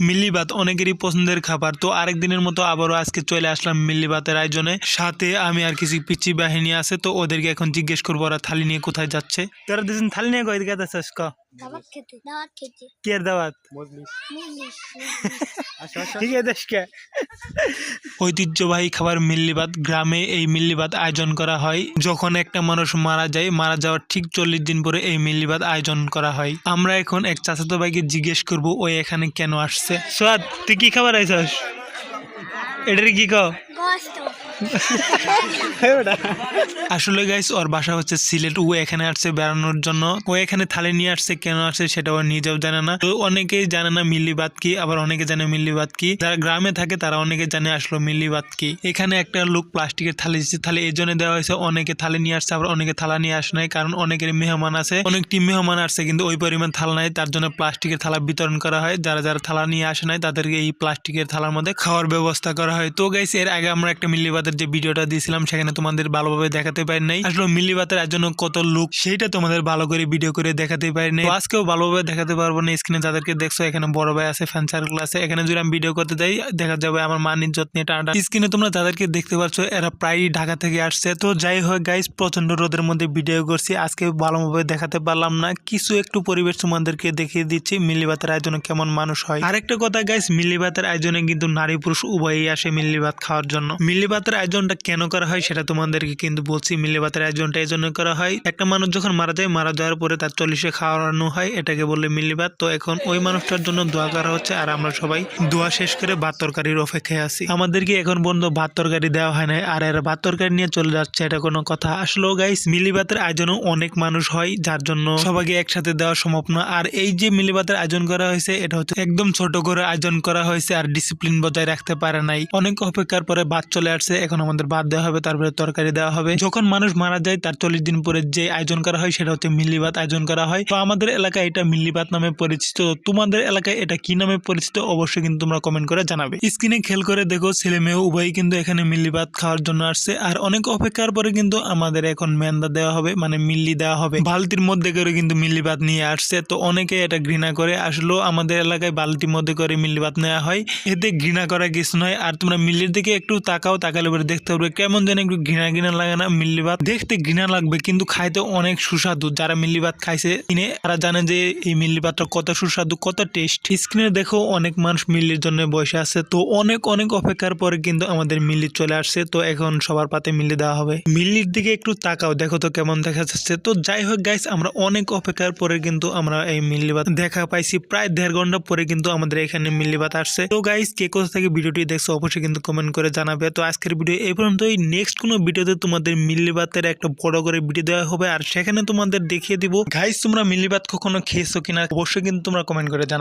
মিল্লি ভাত অনেকেরই পছন্দের খাবার। তো আরেক দিনের মতো আবারও আজকে চলে আসলাম মিল্লি ভাতের আয়োজনে। সাথে আমি আর কিছু পিচি বাহিনী আছে, তো ওদেরকে এখন জিজ্ঞেস করব ওরা থালি নিয়ে কোথায় যাচ্ছে। তোরা দুজন থালি নিয়ে গেছে দাওয়াত খেতে দাওয়াত খেতে কি দাওয়াত মজলিস ঠিক আছে দেশকে ঐতিহ্যবাহী খাবার মিল্লিবাদ গ্রামে এই মিল্লিবাদ আয়োজন করা হয়। যখন একটা মানুষ মারা যায় মারা যাওয়ার ঠিক চল্লিশ দিন পরে এই মিল্লিবাদ আয়োজন করা হয়। আমরা এখন এক চাচাতো ভাইকে জিজ্ঞেস করব ওই এখানে কেন আসছে? সোয়াদ তুই কি খাবার আইছস এটার কি গোস্ত আসলে গাইস ওর বাসা হচ্ছে সিলেট। ও এখানে আসছে বেড়ানোর জন্য। ও এখানে থালি নিয়ে আসছে, কেন আসছে সেটা ও নিজেও জানে না। তো অনেকেই জানে না মিল্লিবাদ কি, আবার অনেকে জানে মিল্লিবাদ কি। যারা গ্রামে থাকে, তারা অনেকে জানে আসলো মিল্লিবাদ কি। এখানে একটা লোক প্লাস্টিকের থালি দিচ্ছে, থালি এই জন্য দেওয়া হয়েছে। অনেকে থালে নিয়ে আসছে, আবার অনেকে থালা নিয়ে আসে নাই, কারণ অনেকের মেহমান আছে। অনেকটি মেহমান আসছে, কিন্তু ওই পরিমাণ থাল নাই, তার জন্য প্লাস্টিকের থালা বিতরণ করা হয়। যারা যারা থালা নিয়ে আসে নাই, তাদেরকে এই প্লাস্টিকের থালার মধ্যে খাওয়ার ব্যবস্থা করা হয়। তো গাইস এর আগে আমরা একটা মিল্লিবাদের যে ভিডিওটা দিয়েছিলাম, সেখানে তোমাদের ভালোভাবে দেখাতে পারি নাই। আসলে মিল্লিবাতের জন্য কত লোক, সেইটা তোমাদের ভালো করে ভিডিও করে দেখাতে পারি নাই। আজকেও ভালোভাবে দেখাতে পারব না। স্ক্রিনে যাদেরকে দেখছ, এখানে বড় ভাই আছে ফ্যান সার্কেল আছে। এখানে যদি আমি ভিডিও করতে যাই, দেখা যাবে আমার মান ইজ্জত নিয়ে স্ক্রিনে তোমরা যাদেরকে দেখতে পাচ্ছ এরা প্রায় ঢাকা থেকে আসছে। তো যাই হোক গাইস প্রচণ্ড রোদের মধ্যে ভিডিও করছি। আজকে ভালোভাবে দেখাতে পারলাম না। কিছু একটু পরিবেশ তোমাদেরকে দেখিয়ে দিচ্ছি মিল্লিবাতের আয়োজনে কেমন মানুষ হয়। আরেকটা কথা গাইস মিল্লিবাতের আয়োজনে কিন্তু নারী পুরুষ উভয়ই আসে মিল্লিবাত খাওয়ার জন্য। মিল্লিবাতের আয়োজনটা কেন করা হয় সেটা তোমাদেরকে কিন্তু বলছি মিল্লিবাতের আয়োজনটা এই জন্য করা হয়। একটা মানুষ যখন মারা যায়, মারা যাওয়ার পরে তার চল্লিশে খাওয়ানো হয়, এটাকে বললে মিল্লিবাত তো এখন ওই মানুষটার জন্য দোয়া করা হচ্ছে আর আমরা সবাই দোয়া শেষ করে ভাত তরকারির অপেক্ষায় আছি। আমাদেরকে এখন পর্যন্ত ভাত তরকারি দেওয়া হয় না আর এরা ভাত তরকারি নিয়ে চলে যাচ্ছে, এটা কোনো কথা। আসলেও গাইস মিলিবাতের আয়োজনে অনেক মানুষ হয়, যার জন্য সবাইকে একসাথে দেওয়া সম্ভব না। আর এই যে মিলিবাতের আয়োজন করা হয়েছে, এটা হচ্ছে একদম ছোট করে আয়োজন করা হয়েছে আর ডিসিপ্লিন বজায় রাখতে পারে নাই। অনেক অপেক্ষার পরে ভাত চলে আসছে এখন আমাদের ভাত দেওয়া হবে, তারপরে তরকারি দেওয়া হবে। যখন মানুষ মারা যায়, তার চল্লিশ দিন পরে যে আয়োজন করা হয়, সেটা হচ্ছে মিল্লিবাত আয়োজন করা হয়। তো আমাদের এলাকায় এটা মিল্লিবাত নামে পরিচিত। তোমাদের এলাকায় এটা কি নামে পরিচিত, অবশ্যই কিন্তু তোমরা কমেন্ট করে জানাবে। স্ক্রিনে খেল করে দেখো, ছেলে মেয়ে উভয়ই কিন্তু এখানে মিল্লিবাত খাওয়ার জন্য আসছে। আর অনেক অপেক্ষার পরে কিন্তু আমাদের এখন মেন্দা দেওয়া হবে মানে মিল্লি দেওয়া হবে। বালতির মধ্যে করে কিন্তু মিল্লিবাত নিয়ে আসছে। তো অনেকে এটা ঘৃণা করে। আসলেও আমাদের এলাকায় বালতির মধ্যে করে মিল্লিবাত নেওয়া হয়। এতে ঘৃণা করা কিছু নয়। আর তোমরা মিল্লির দিকে একটু তাকাও, তাকালে পরে দেখতে পারবে কেমন যেন একটু ঘৃণা ঘৃণা লাগে না মিল্লিবাত দেখতে ঘৃণা লাগবে, কিন্তু খাইতে অনেক সুস্বাদু। যারা মিল্লিবাত খাইছে, কিনে, তারা জানে যে এই মিল্লিবাতটা কত সুস্বাদু, কত টেস্ট স্ক্রিনে দেখো অনেক মানুষ মিল্লির জন্য বসে আছে, তো অনেক অনেক অপেক্ষার পরে কিন্তু আমাদের মিল্লি চলে আসছে। তো এখন সবার পাতে মিল্লি দেওয়া হবে। মিল্লির দিকে একটু তাকাও, দেখো তো কেমন দেখা যাচ্ছে। তো যাই হোক গাইস আমরা অনেক অপেক্ষার পরে কিন্তু আমরা এই মিল্লিবাত দেখা পাইছি। প্রায় দেড় ঘণ্টা পরে কিন্তু আমাদের এখানে মিল্লিবাত আসছে। তো গাইস কে কোথা থেকে ভিডিওটি দেখছ, অবশ্যই কিন্তু কমেন্ট করে জানাবে। তো আজকের ভিডিও এই নেক্সট কোনো ভিডিওতে তোমাদের মিল্লিবাতের একটা বড় করে ভিডিও দেওয়া হবে, আর সেখানে তোমাদের দেখিয়ে দিব গাইস তোমরা মিল্লিবাত কখনো খেয়েছো কিনা? অবশ্যই কিন্তু তোমরা কমেন্ট করে জানাবে